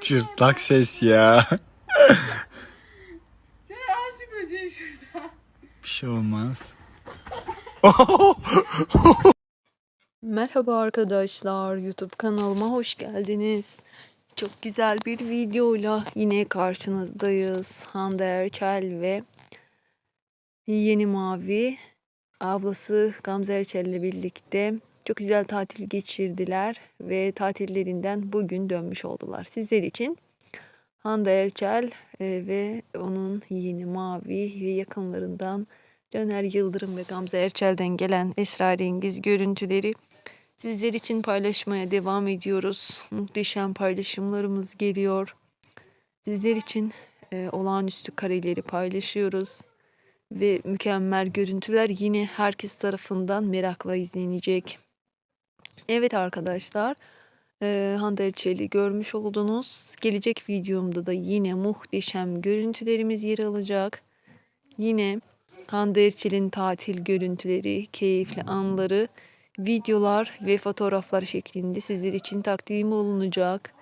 Cırtlak ses ya. Şöyle al şu böceği şuradan. Bir şey olmaz. Merhaba arkadaşlar, YouTube kanalıma hoş geldiniz. Çok güzel bir videoyla yine karşınızdayız. Hande Erçel ve Yeni Mavi ablası Gamze Erçel ile birlikte çok güzel tatil geçirdiler ve tatillerinden bugün dönmüş oldular. Sizler için Hande Erçel e, ve onun yeğeni Mavi ve yakınlarından Caner Yıldırım ve Gamze Erçel'den gelen esrarengiz görüntüleri Sizler için paylaşmaya devam ediyoruz. Muhteşem paylaşımlarımız geliyor. Sizler için e, olağanüstü kareleri paylaşıyoruz. Ve mükemmel görüntüler yine herkes tarafından merakla izlenecek. Evet arkadaşlar. E, Hande Erçel'i görmüş oldunuz. Gelecek videomda da yine muhteşem görüntülerimiz yer alacak. Yine Hande Erçel'in tatil görüntüleri, keyifli anları videolar ve fotoğraflar şeklinde sizler için takdim olunacak.